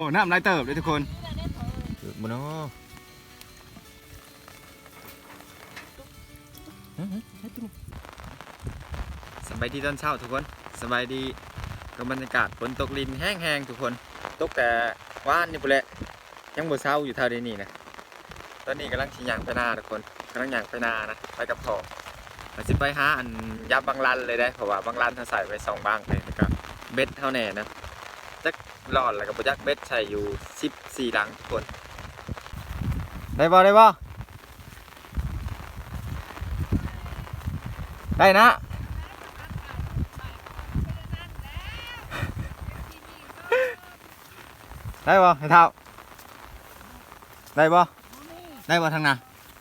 โอ้น้ำลายเติบเลยทุกคนบเนาะสบายดีตอนเช้าทุกคนสบายดีกับบรรยากาศฝนตกลินแห้งๆทุกคน ตกแต่ว่านนี่ปุ๊แหละยังบ่เช้าอยู่เท่าเดยวนี้นะตอนนี้กำลังชิยางไปนาทุกคนกำลังยางไปนานะไปกับพ่อเราจะไปหาอันยับบางลันเลยได้เพราะว่าบางลันเขาใส่ไว้สองบางเลยนะครับเบ็ดเท่าแน่นะ จักรอดแล้วก็บ่จักเบ็ดใส่อยู่สิบสี่หลังทุกคนได้บ่ได้บ่ได้นะได้บ่ให้เท่าได้บ่ได้บ่ทางน่ะ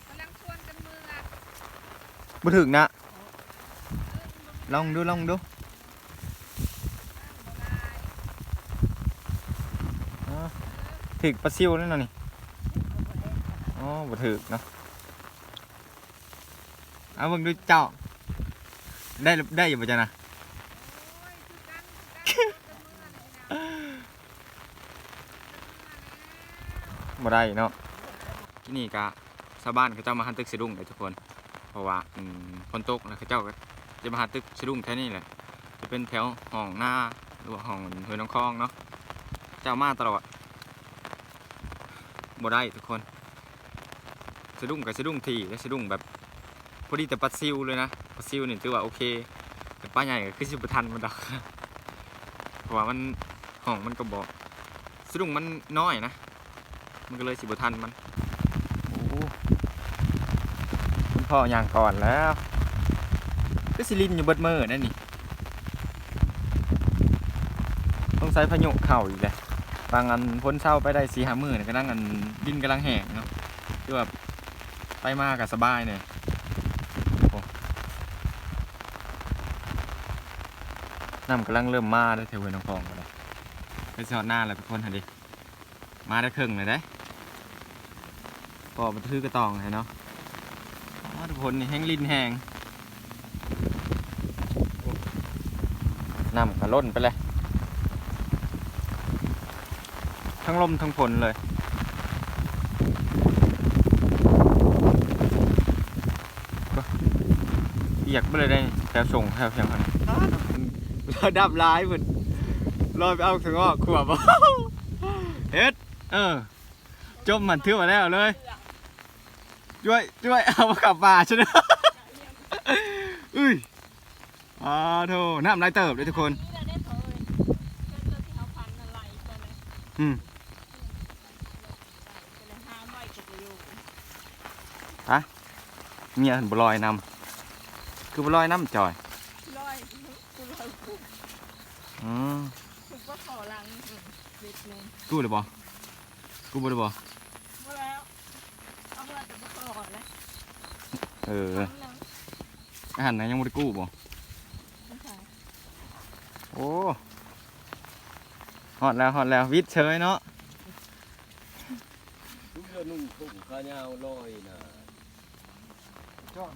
กำลังชวนกันมืออะบ่ถึงนะลองดูลองดูอ๋อ ถึกปลาซิวนั่นน่ะนี่อ๋อบ่ถึกเนาะเอาเบิ่งดูเจ้า ได้ได้อยู่บ่จ๊ะนะโอ้ยคือกันคือกันกันมืออะบ่ได้เนาะที่นี่ก็ชาวบ้านเขาเจ้ามาหันตึกสะดุ้งเลยทุกคน เพราะว่าฝนตกแล้วเขาเจ้าก็จะมาหันตึกสะดุ้งแค่นี้แหละ จะเป็นแถวห้องหน้าหรือว่าห้องห้วน้องคลองเนาะ เจ้ามาตลอด บ่ได้ทุกคนสะดุ้งกับสะดุ้งทีและสะดุ้งแบบพอดีแต่ปลาซิวเลยนะปลาซิวนี่ถือว่าโอเค แต่ปลาใหญ่ก็คือสิบทันมันดอกเพราะว่ามันห้องมันก็บอกสะดุ้งมันน้อยนะ มันก็เลยสิบทันมันโอ้คุณพ่อย่างก่อนแล้วก็สิลินอยู่เบิดมือนั่นนี่ต้องใช้พายุเข่าอีกเลย บางอันพ้นเศร้าไปได้สี่ห้าหมือนี่ก็นั่งอันดินกำลังแหงเนาะคือแบบไปมากกับสบายเนี่ยน้ำกำลังเริ่มมาได้วเทวเวน้องฟองกันเลยไปสอดหน้าแล้วทุกคนเห็นดิมาได้ครึ่งเลยได้พอมันทือกระตองเลยเนาะทุกคนนี่แห้งลินแห้งน้ำกระล้นไปเลย ทั้งลมทั้งฝนเลยก็เปียกไปเลยได้แถวส่งแถวเพียงพันระดับร้ายเหมือนลอยไปเอาถึงอ้อขวบเฮ็ดเออ จมมันเทื่อมาแล้วเลย ช่วย ช่วย เอามากลับมาใช่ไหมอุ้ยอ้าโธ่น้ำลายเติบเลยทุกคนนี่แหละได้เผยเจ้าที่เขาพันอะไรกันเลยอืมเป็น เลยห้ามไว้กับประโยชน์เมียเห็นบลอยนำคือบลอยน้ำจอยร้อยกูร้อยกูอืมกูก็ขอหลังเบ็ดหนึงกูเลยบ่กูบ่ได้บ่หมดแล้วเอาเมื่อจะมาขอแล้วเออครั้งหนึงอาหารไหนยังบ่ได้กู้บ่ไม่ใช่โอ้ฮอดแล้วฮอดแล้ววิทย์เฉยเนาะทุกเรื่ องนุ่งถุงขายาวลอยนะย้อน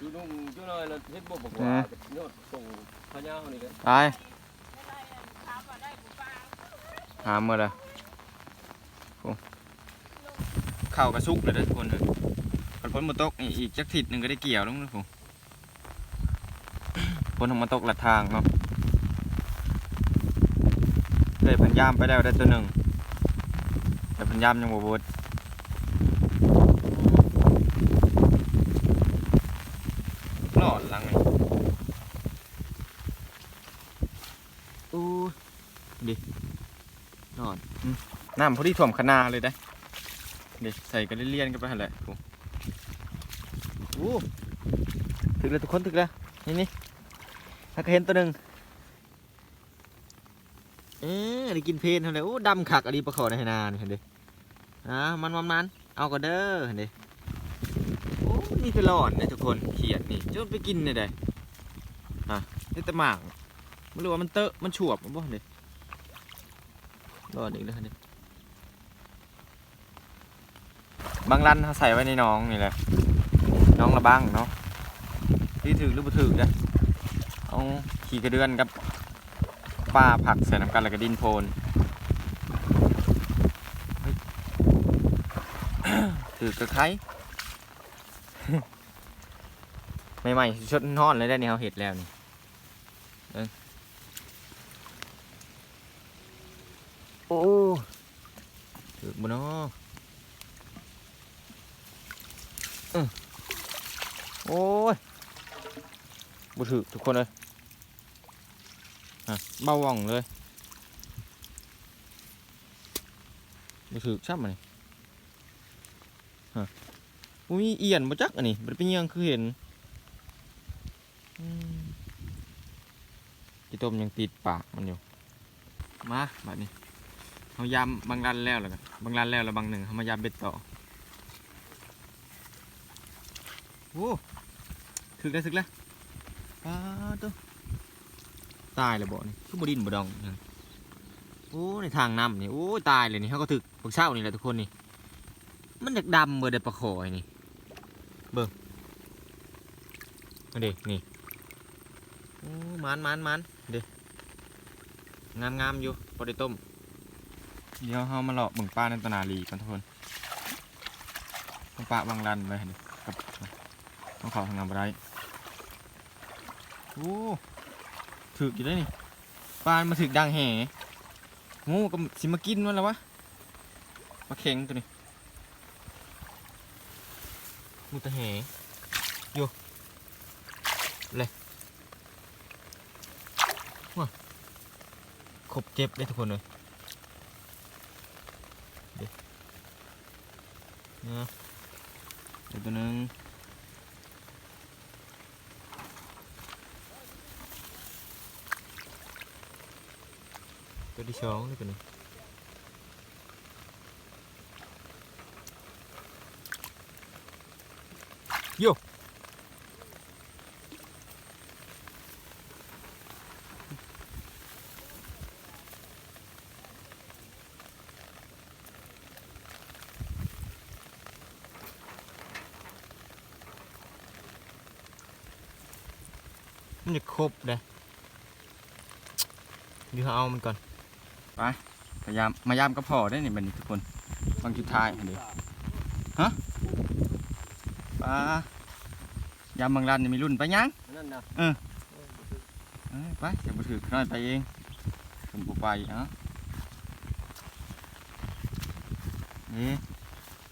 ดูนุ่งจุน้อยแล้วเฮ็ดบ่บอกว่ายอดส่งขายาวนี่เลยไปไม่ได้ถามว่าได้กูป้าหามื่อละโอ้ข้าวกระซุกเลยเด้อทุกคนเลยฝนฝนมาตกนี่อีกจักทิศหนึ่งก็ได้เกี่ยวแล้วนะผมฝนทงมาตกหลัดทางเนาะเลยพันยามไปแล้วได้ตัวหนึ่ง แต่พันยามยังบ่เบดหลอดหลังนี่อู้ดิหลอดอืมน้ำพอดีถ่วมคณาเลยได้อดิใส่กันเลี่ยนๆกันไปหั่นแหละโอ้อู้ถึงแล้วทุกคนถึงแล้วนี่นี่ถ้าก็เห็นตัวหนึ่งเอ๊ะได้กินเพลนเท่าไหร่โอ้ดำขักอะไรปลาขอในนานี่เห็นดิ อ่ามันมันมันเอาก็เด้อเห็นดิโอ้นี่คือหลอดนะทุกคนเขียดนี่จนไปกินเนี่ยได้อะนี่แต่หมากไม่รู้ว่ามันเตอะมันฉวบมันบ่เห็นดิหลอดอีกแล้วเห็นดิบางรันเขาใส่ไว้ในน้องนี่แหละน้องละบ้างเนาะที่ถือหรือบ่ถือนะเอาขี่กระเดือนกับปลาผักใส่น้ำกันแล้วก็ดินโพนเฮ้ยือกระไคร้ใหม่ๆชดนอนเลยได้นี่เขาเห็ดแล้วนี่โอ้ถือบุนอโอ้ยบุถือทุกคนเลยอะเบาหว่องเลยบุถือช่ำมันนี่ อุ้ยเอียนมาจักอันนี้มันเป็นยังคือเห็นอืมกีต้มยังติดปากมันอยู่ มาแบบนี้เขายำบางรันแล้วแล้วกันบางรันแล้วแล้วบางหนึ่งเขามายำเบ็ดต่อโอ้ถึกแล้วถึกแล้วป้าตัวตายแล้วบ่นี่คือบดินบ่ดองโอ้ในทางน้ำนี่โอ้ตายเลยนี่เขาก็ถึกพวกเช้านี่แหละทุกคนนี่ มันอยากดำเบอร์เด็ดปลาคอยนี่เบิ่งมาเด็นี่โอ้มันมันมันเด็งามงามอยู่พอได้ต้ม เดี๋ยวเรามาเลาะเบิ่งปลาในตนาลีกันทุกคนต้องปลาบางรันไว้นี่กับต้องเขาทางงานบ่ได้โอ้ถึกอยู่ได้นี่ปลามาถึกดังแห่งูก็สิมากินมันแล้ววะปลาเข็งตัวนี้ มูตะแห่อยู่เลยครบเจ็บได้ทุกคนเลยเดี๋ยวนะเดี๋ยวตัวนึงตัวที่สองนี่ตัวนึง มันจะครบเลยเดี๋ยวเอามันก่อน ไปพยายามมายามก็พอได้นี่บันนี้ทุกคนฟังจุดท้ายเดี๋ยวฮะปลายามบางรันนี่มีรุ่นไปยังนั่นนะเอ้ยไปจะมาถือน้อยไปเองผมบุไปเอะนี่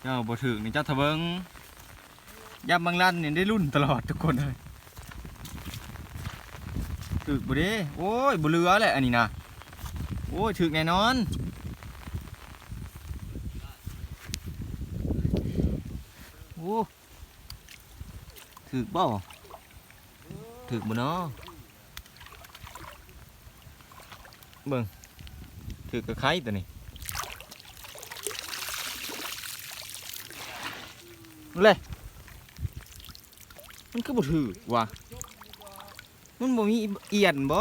เจ้าบ่ถือนี่เจ้าทะเบิงยามบางรันนี่ได้รุ่นตลอดทุกคนเลย ถือบ่เด้โอ้ยบ่เหลือแหละอันนี้นะโอ้ยถือแน่นอนโอ้ถือบ่ถือบ่เนาะเบิ่งถือกระไข่ตัวนี้เลยมันคือบ่ถือว่ะ มันบ่มีเอียนบ่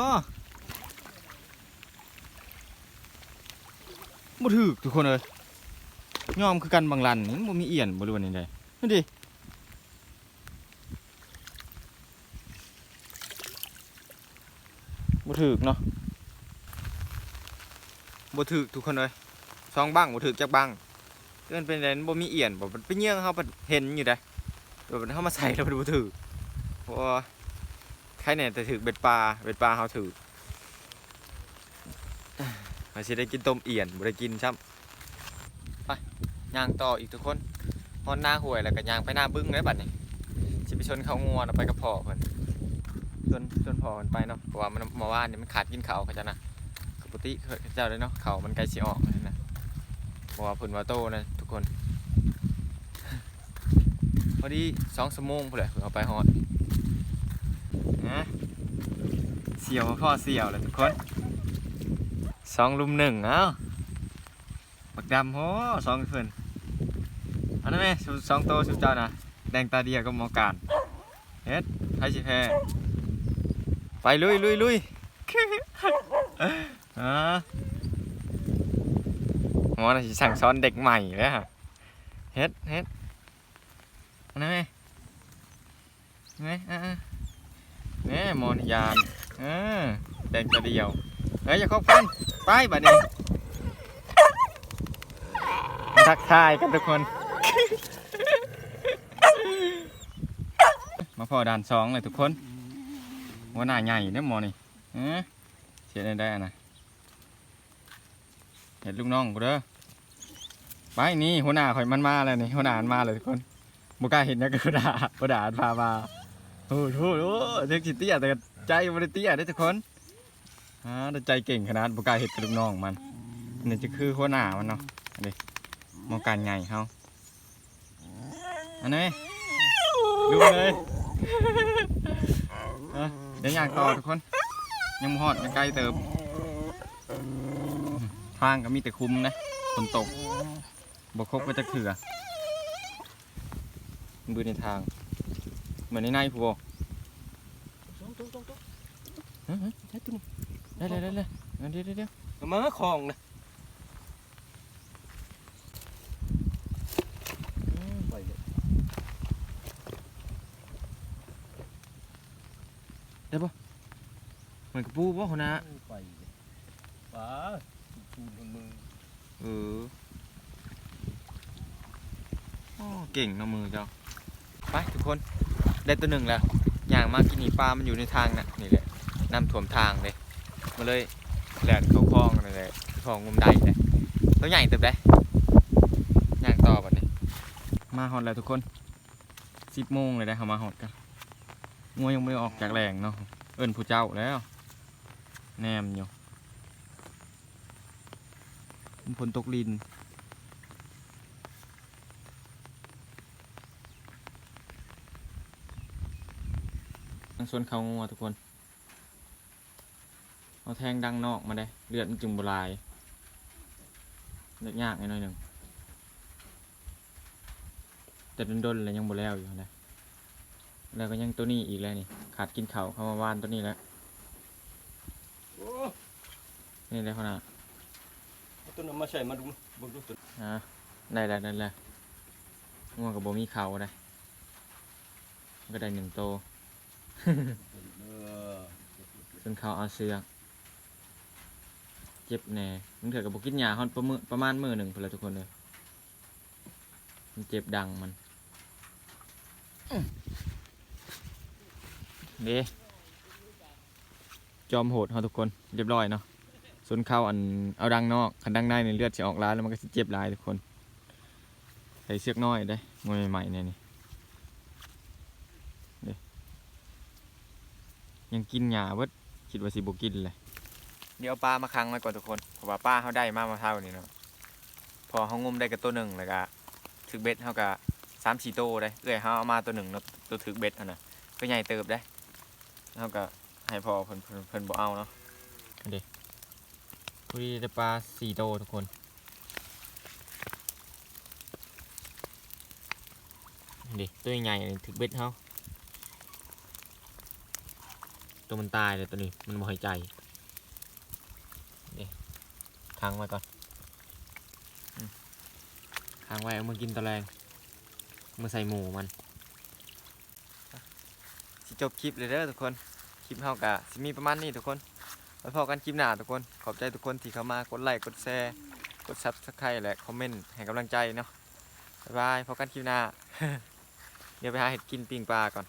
บ่ถือทุกคนเลยยอมคือกันบางรันมันบ่มีเอียนบ่รู้ว่านี่ได้นั่นดิบ่ถือเนาะบ่ถือทุกคนเลยสองบังบ่ถือจักบังเกินเป็นไดมันบ่มีเอียนบ่มันเป็นเยื่อเฮาเห็นอยู่ได้อแบบเฮามาใส่แล้วมันบ่ถือเพราะ ใครเนี่ยแต่ถือเบ็ดปลาเบ็ดปลาเฮาถือเราสิได้กินต้มเอียนบ่ได้กินซ้ำไปย่างต่ออีกทุกคนฮอนหน้าห้วยแล้วก็ย่างไปหน้าบึ้งเลยบัดนี้สิไปชนเขางัวเนาะไปกับพ่อเพิ่นชวนชวนพ่อเพิ่นไปเนาะเพราะว่ามันเมื่อวานนี่มันขาดกินข้าวเขาจ้ะนะปกติเคยเจ้าเลยเนาะเขามันใกล้สิออกแล้วนะเพราะว่าเพื้นว่าโตนะทุกคนพอดีสองสมงพอเลยเพิ่นเอาไปฮอด นะเสี่ยวพ่อเสี่ยวเลยทุกคนสองลุมหนึ่งเอ้าบักดำโหสองเพิ่อนอันนั้นไหมสุสองโตสุดเจ้านะแดงตาเดียกับหมอการเฮ็ดไทยสิแพ้ไปลุยลุยลุยอ่าหมอน่ะสิสั่งสอนเด็กใหม่เลยฮะเฮ็ดเฮ็ดอันนั้นไหมไหมอ่า ๆแหม่มอนยานอ่าแดงตะเดียวไปฮ้ยอย่าคบกันไปบัดนี้ทักทายกันทุกคน มาพอด่านสองเลยทุกคนหัวหน้าใหญ่เนี่ยมอนี่เอ๊ะเสียได้ได้นะเห็นลูกน้องกูเด้อไปนี่หัวหน้าข่อยมันมาแล้วนี่หัวหน้ามันมาเลยทุกคนบุกล้าเห็นนะก็หัวหน้าหัวหน้าพามา โอ้โหเด็กสิเตี้ยแต่ใจมันเตี้ยได้ทุกคนอ่าแต่ใจเก่งขนาดบุกล้าเห็นกับลูกน้องมันนี่จะคือหัวหน้ามันเนาะนนี้มองการใหญ่เขาอันนี้ดูเลยเดี๋ยวอย่างต่อทุกคน ยังบ่ฮอดยังไกลเติมทางก็มีแต่คุมนะฝนตกบกคบก็จะเถื่อดูในทาง เหมือนในในผู้บเฮ้ยเฮ้ยได้ตัวนี้ได้ได้ได้ได้เดี๋ยวเดี๋ยวเดี๋ยวก็มาคลองนะไปเลยเหมือนกับปูป่ะคนนะไปเลยป้าชูนมือเออโอ้เก่งเนาะมือเจ้าไปทุกคน ได้ตัวหนึ่งแล้วอย่างมากกินนี่ปลา มันอยู่ในทางน่ะนี่แหละน้ำท่วมทางเลยมาเลยแหลนเขาคลองเลยคลองงมได้เลยตัวใหญ่เติบได้ย่างต่อบัดนี้ มาฮอดแล้วทุกคนสิบโมงเลยได้เขามาฮอดกันงัวยังไม่ออกจากแหล่งเนาะเอิ้นผู้เจ้าแล้ว แนมอยู่ฝนตกลิน ทั้งส่วนเขางัวทุกคน เอาแทงดังนอกมาได้ เลือดมันจึงบลายเลือดยากหน่อยหนึ่ง แต่ดนๆเลยยังบแล้วอยู่นะแล้วก็ยังตัวนี้อีกแล้วนี่ ขาดกินเขาวเข้ามาวานตัวนี้แล้วโอ้นี่เลยเขาน่ะเอาตัวนั้นมาใส่มาดูเบิ่งดูตัวอะได้แล้วได้แล้วง่วงกับโบมีเขาได้ก็ได้หนึ่งโต วเออซึ่งเขาเอาเสือกเจ็บแน่มันเกิดกับโบกินยาฮอนประมือประมาณมือหนึ่งพนแหลทุกคนเลยมันเจ็บดังมันเด้จอมโหดเขาทุกคนเรียบร้อยเนาะส่วนเขาอันเอาดังนอกคันดังในในเลือดจะออกร้ายแล้วมันก็จะเจ็บร้ายทุกคน ใส่เสือกน้อยได้มวยใหม่ๆเนี่ยนี่เด้ ยังกินหญ้าเบิดคิดว่าสิบกินเลยเดี๋ยวปลามาคังไว้ก่อนทุกคนเพราะว่าป้าเขาได้มามาเท่านี้เนาะพอเขางมได้กับตัวหนึ่งแล้วก็ถึกเบ็ดเขาก็สามสี่โตวได้เอ้อยเขาเอามาตัวหนึ่งเนาะตัวถึกเบ็ดอันน่ะก็ใหญ่เติบได้เขาก็ให้พอเพิ่นเพิ่นเพิ่นบ่เอาเนาะอันเด็พอดีได้ปลาสี่โตวทุกคนอันเด็ตัวใหญ่ๆนี่ถึกเบ็ดเขา ตัวมันตายเลยตัวนี้มันบ่หายใจเด็ค้างไว้ก่อนค้างไว้เอามากินตะแรงมาใส่หมูมันสิจบคลิปเลยเด้อทุกคนคลิปเฮากะสิมีประมาณนี้ทุกคนไว้พอกันคลิปหน้าทุกคนขอบใจทุกคนที่เข้ามากดไลค์กดแชร์กดซับสไครต์และคอมเมนต์ให้กำลังใจเนาะบ๊ายบายพอกันคลิปหน้า เดี๋ยวไปหาเห็ดกินปิงปลาก่อน